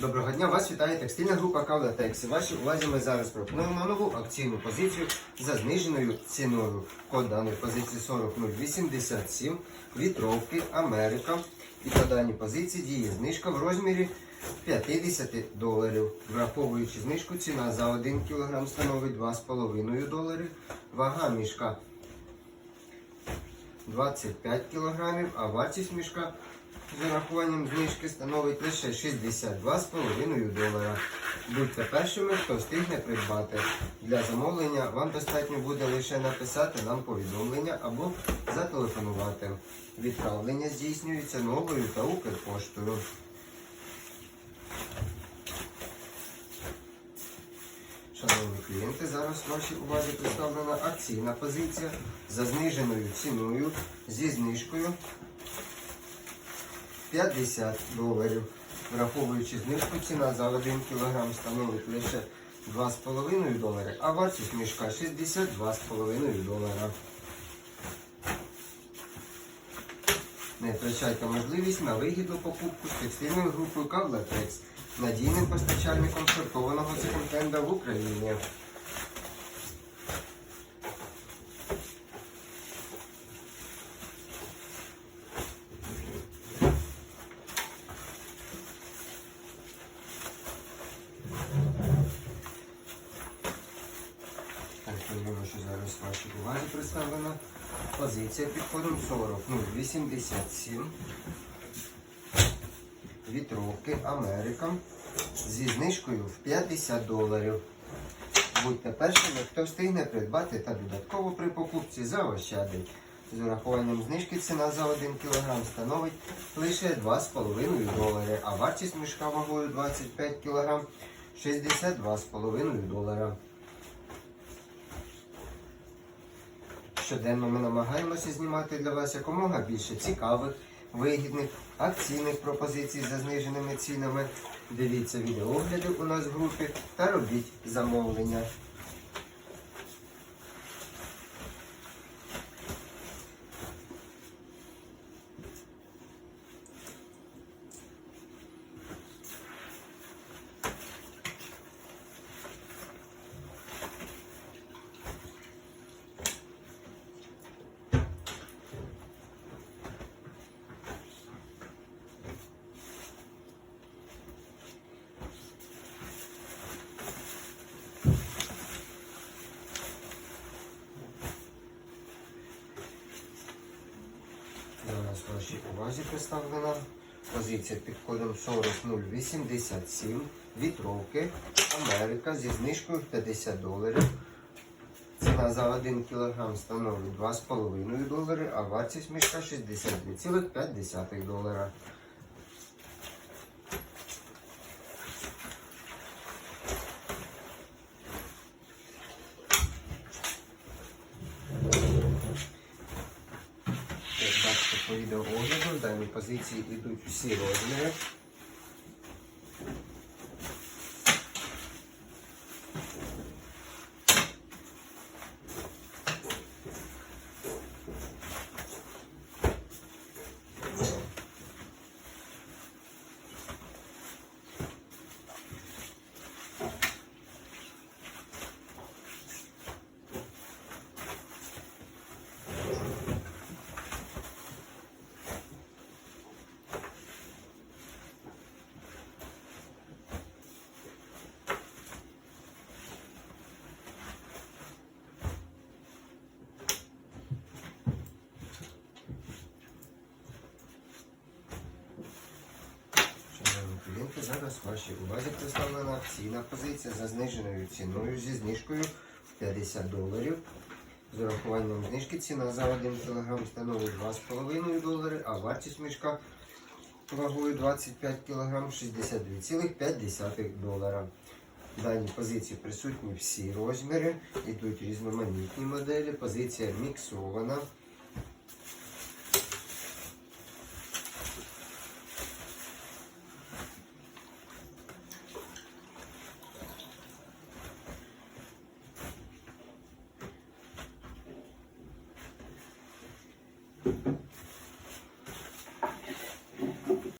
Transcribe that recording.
Доброго дня, вас вітає текстильна група Кавлатекс. Вашій увазі ми зараз пропонуємо нову акційну позицію за зниженою ціною. Код даної позиції 40087, вітровки, Америка. І по даній позиції діє знижка в розмірі 50 доларів. Враховуючи знижку, ціна за 1 кг становить 2,5 долари. Вага мішка 25 кг, а вартість мішка з урахуванням знижки становить лише 62,5 долара. Будьте першими, хто встигне придбати. Для замовлення вам достатньо буде лише написати нам повідомлення або зателефонувати. Відправлення здійснюється новою та Укрпоштою. Клієнти, зараз вашій увазі представлена акційна позиція за зниженою ціною зі знижкою 50 доларів. Враховуючи знижку, ціна за 1 кг становить лише 2,5 долари, а вартість мішка 62,5 долара. Не втрачайте можливість на вигідну покупку з текстильною групою Кавлатекс, надійним постачальником сортованого секонд-хенда в Україні. Так, розумію, що зараз вашій увазі представлена позиція під кодом 40 087 вітровки Америка зі знижкою в 50 доларів. Будьте першими, хто встигне придбати та додатково при покупці заощадить. З урахуванням знижки ціна за 1 кг становить лише 2,5 долари, а вартість мішка вагою 25 кг 62,5 долара. Щоденно ми намагаємося знімати для вас якомога більше цікавих, вигідних, акційних пропозицій за зниженими цінами. Дивіться відеогляди у нас в групі та робіть замовлення. Зараз увазі представлена позиція під кодом 40087 вітровки Америка зі знижкою в 50 доларів. Ціна за 1 кг становить 2,5 долари, а вартість мішка 62,5 долара. По відеоогляду, в даній позиції йдуть всі розміри. Шановні клієнти, зараз вашій увазі представлена акційна позиція за зниженою ціною зі знижкою 50 доларів. З урахуванням знижки ціна за 1 кг становить 2,5 долари, а вартість мішка вагою 25 кг 62,5 долара. В даній позиції присутні всі розміри, ідуть різноманітні моделі, позиція міксована. you.